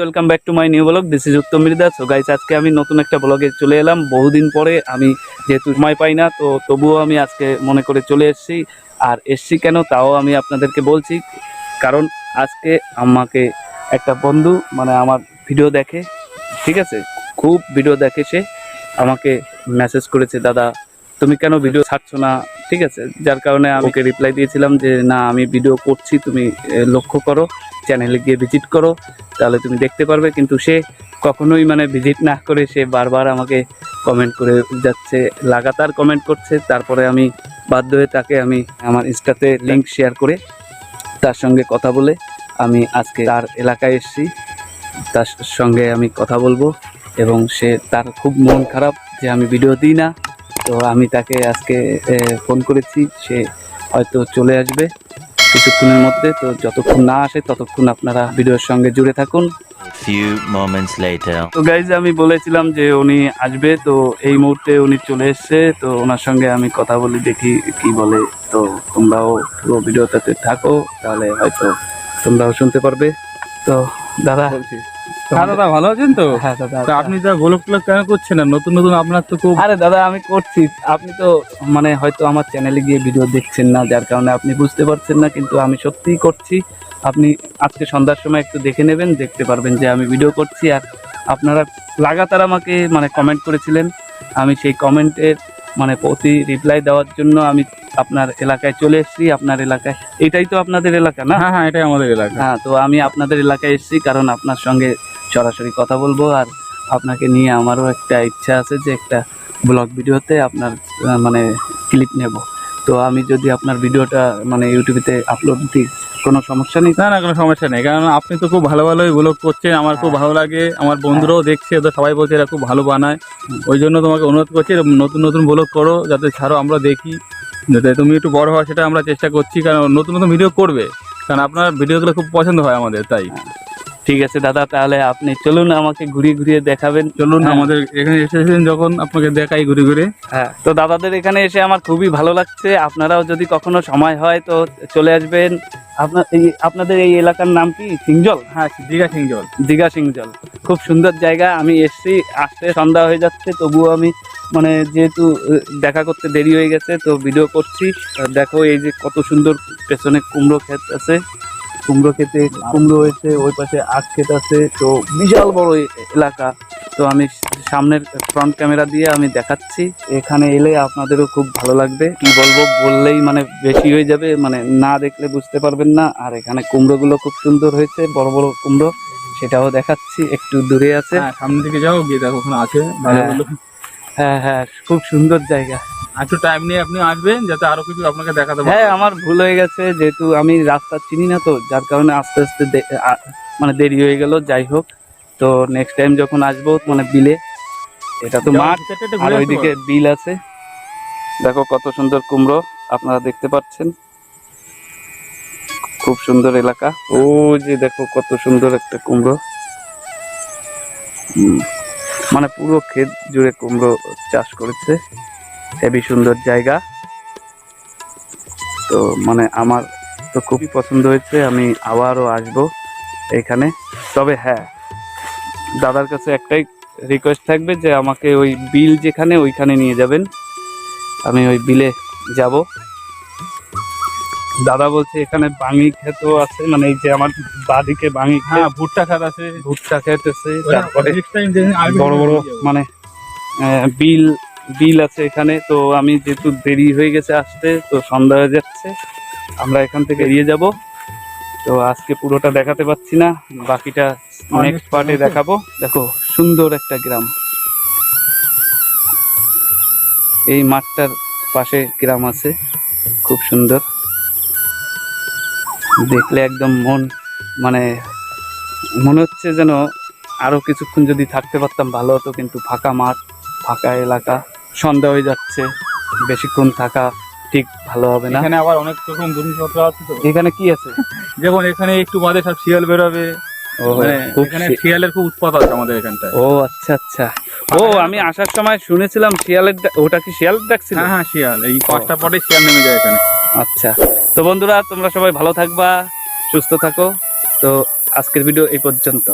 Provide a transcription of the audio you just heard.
Welcome back to my new blog this is Uttam Mridha so guys আজকে আমি নতুন একটা ব্লগে চলে এলাম। বহুদিন পরে আমি যেহেতু সময় পাই না, তো তবুও আমি আজকে মনে করে চলে এসেছি। আর এসছি কেন তাও আমি আপনাদেরকে বলছি। কারণ আজকে আমাকে একটা বন্ধু মানে আমার ভিডিও দেখে। ঠিক আছে? খুব ভিডিও দেখে সে আমাকে মেসেজ করেছে, দাদা, তুমি কেন ভিডিও ছাড়ছো না? ঠিক আছে? যার কারণে আমি ওকে রিপ্লাই দিয়েছিলাম যে, না, আমি ভিডিও করছি, তুমি লক্ষ্য করো চ্যানেলে গিয়ে ভিজিট করো, তাহলে তুমি দেখতে পারবে। কিন্তু সে কখনোই মানে ভিজিট না করে, সে বারবার আমাকে কমেন্ট করে যাচ্ছে, লাগাতার কমেন্ট করছে। তারপরে আমি বাধ্য হয়ে তাকে আমি আমার ইনস্টাতে লিঙ্ক শেয়ার করে তার সঙ্গে কথা বলে আমি আজকে তার এলাকায় এসেছি। তার সঙ্গে আমি কথা বলব এবং সে তার খুব মন খারাপ যে আমি ভিডিও দিই না। তো আমি তাকে আজকে ফোন করেছি সে হয়তো চলে আসবে কিছুক্ষণের মধ্যে। তো যতক্ষণ না আসে ততক্ষণ আপনারা ভিডিওর সঙ্গে জুড়ে থাকুন. তো গাইজ আমি বলেছিলাম যে উনি আসবে তো এই মুহূর্তে উনি চলে এসছে। তো ওনার সঙ্গে আমি কথা বলি দেখি কি বলে। তো তোমরাও পুরো ভিডিওটাতে থাকো তাহলে হয়তো তোমরাও শুনতে পারবে। তো দাদা হ্যাঁ দাদা ভালো আছেন তো? হ্যাঁ দাদা আপনি যা কেন করছেন না? নতুন নতুন আপনার তো খুব আরে দাদা আমি করছি। আপনি তো মানে হয়তো আমার চ্যানেলে গিয়ে ভিডিও দেখছেন না যার কারণে আপনি বুঝতে পারছেন না কিন্তু আমি সত্যিই করছি। আপনি আজকে সন্ধ্যার সময় একটু দেখে নেবেন দেখতে পারবেন যে আমি ভিডিও করছি। আর আপনারা লাগাতার আমাকে মানে কমেন্ট করেছিলেন। আমি সেই কমেন্টের মানে প্রতি রিপ্লাই দেওয়ার জন্য আমি আপনার এলাকায় চলে এসেছি আপনার এলাকায়। এটাই তো আপনাদের এলাকা না? হ্যাঁ হ্যাঁ এটাই আমাদের এলাকা। হ্যাঁ তো আমি আপনাদের এলাকায় এসেছি কারণ আপনার সঙ্গে সরাসরি কথা বলব আর আপনাকে নিয়ে আমারও একটা ইচ্ছা আছে যে একটা ব্লগ ভিডিওতে আপনার মানে ক্লিপ নেব। তো আমি যদি আপনার ভিডিওটা মানে ইউটিউবেতে আপলোড দিই কোনো সমস্যা নেই? না না কোনো সমস্যা নেই। কারণ আপনি তো খুব ভালো ভালোই ব্লগ করছেন আমার খুব ভালো লাগে আমার বন্ধুরাও দেখছে তো সবাই বলছে এরা খুব ভালো বানায়। ওই জন্য তোমাকে অনুরোধ করছি নতুন নতুন ব্লগ করো যাতে ছাড়ো আমরা দেখি। যাতে তুমি একটু বড় হওয়া সেটা আমরা চেষ্টা করছি কারণ নতুন নতুন ভিডিও করবে। কারণ আপনার ভিডিওগুলো খুব পছন্দ হয় আমাদের তাই। ঠিক আছে দাদা তাহলে আপনি চলুন আমাকে ঘুরিয়ে ঘুরিয়ে দেখাবেন। চলুন হ্যাঁ। আমাদের এখানে এসেছেন যখন আপনাকে দেখাই ঘুরে ঘুরে। হ্যাঁ তো দাদাদের এখানে এসে আমার খুবই ভালো লাগছে। আপনারাও যদি কখনো সময় হয় তো চলে আসবেন। আপনার এই আপনাদের এই এলাকার নাম কি? সিংজল? হ্যাঁ দীঘা সিংজল। দীঘা সিংজল। খুব সুন্দর জায়গা আমি এসছি আসতে সন্ধ্যা হয়ে যাচ্ছে তবুও আমি মানে যেহেতু দেখা করতে দেরি হয়ে গেছে তো ভিডিও করছি। দেখো এই যে কত সুন্দর পেছনে কুমড়ো ক্ষেত আছে। কুমড়ো খেতে কুমড়ো হয়েছে ওই পাশে আখ ক্ষেত আছে তো বিশাল বড় এলাকা। তো আমি সামনের ফ্রন্ট ক্যামেরা দিয়ে আমি দেখাচ্ছি। এখানে এলে আপনাদেরও খুব ভালো লাগবে। কি বলব বললেই মানে বেশি হয়ে যাবে মানে না দেখলে বুঝতে পারবেন না। আর এখানে কুমড়োগুলো খুব সুন্দর হয়েছে বড় বড় কুমড়ো। সেটাও দেখাচ্ছি একটু দূরে আছে। হ্যাঁ সামনের দিকে যাও গিয়ে দেখো ওখানে আছে হ্যাঁ। হ্যাঁ হ্যাঁ খুব সুন্দর জায়গা। একটু টাইম নিয়ে আপনি আসবেন যাতে আরও কিছু আপনাকে দেখাতে পারি। হ্যাঁ আমার ভুল হয়ে গেছে যেহেতু আমি রাস্তা চিনি না তো যার কারণে আস্তে আস্তে মানে দেরি হয়ে গেল যাই হোক। তো নেক্সট টাইম যখন আসব মানে বিলে এটা তো মাঠ আর ওইদিকে বিল আছে। দেখো কত সুন্দর কুমড়ো আপনারা দেখতে পাচ্ছেন। খুব সুন্দর এলাকা। ও যে দেখো কত সুন্দর একটা কুমড়ো। মানে পুরো ক্ষেত জুড়ে কুমড়ো চাষ করেছে। হেবি সুন্দর জায়গা। তো মানে আমার তো খুবই পছন্দ হয়েছে আমি আবারও আসব এখানে। তবে হ্যাঁ দাদার কাছে একটাই রিকোয়েস্ট থাকবে যে আমাকে ওই বিল যেখানে ওইখানে নিয়ে যাবেন। আমি ওই বিলে যাব। দাদা বলছে এখানে বাঙি ক্ষেতও আছে মানে এই যে আমার বাদিকে বাঙি হ্যাঁ ভুট্টা খাত আছে। ভুট্টা ক্ষেত আছে বড় বড় মানে বিল বিল আছে এখানে, তো আমি যেহেতু দেরি হয়ে গেছে আসতে, তো সন্ধ্যা হয়ে যাচ্ছে, আমরা এখান থেকে এড়িয়ে যাব। তো আজকে পুরোটা দেখাতে পাচ্ছি না, বাকিটা নেক্সট পার্টে দেখাবো। দেখো, সুন্দর একটা গ্রাম। এই মাঠটার পাশে গ্রাম আছে, খুব সুন্দর। দেখলে একদম মন মানে মনে হচ্ছে যেন আরও কিছুক্ষণ যদি থাকতে পারতাম, ভালো হতো, কিন্তু ফাঁকা মাঠ, ফাঁকা এলাকা। সন্ধ্যা হয়ে যাচ্ছে বেশিক্ষণ থাকা ঠিক ভালো হবে না। এখানে আবার অনেক রকম জিনিসপত্র আছে তো। এখানে কি আছে? যেমন এখানে একটু বাদে সব শিয়াল বেরোবে। ও মানে এখানে শিয়ালের খুব উৎপাত আছে আমাদের এখানটায়। ও আচ্ছা আচ্ছা। ও আমি আসার সময় শুনেছিলাম শিয়ালের ওটা কি শিয়াল ডাকছিল? হ্যাঁ হ্যাঁ শিয়াল। এই পাঁচটা পরে শিয়াল নেমে যায় এখানে। আচ্ছা। তো বন্ধুরা তোমরা সবাই ভালো থাকবা সুস্থ থাকো। তো আজকের ভিডিও এই পর্যন্ত।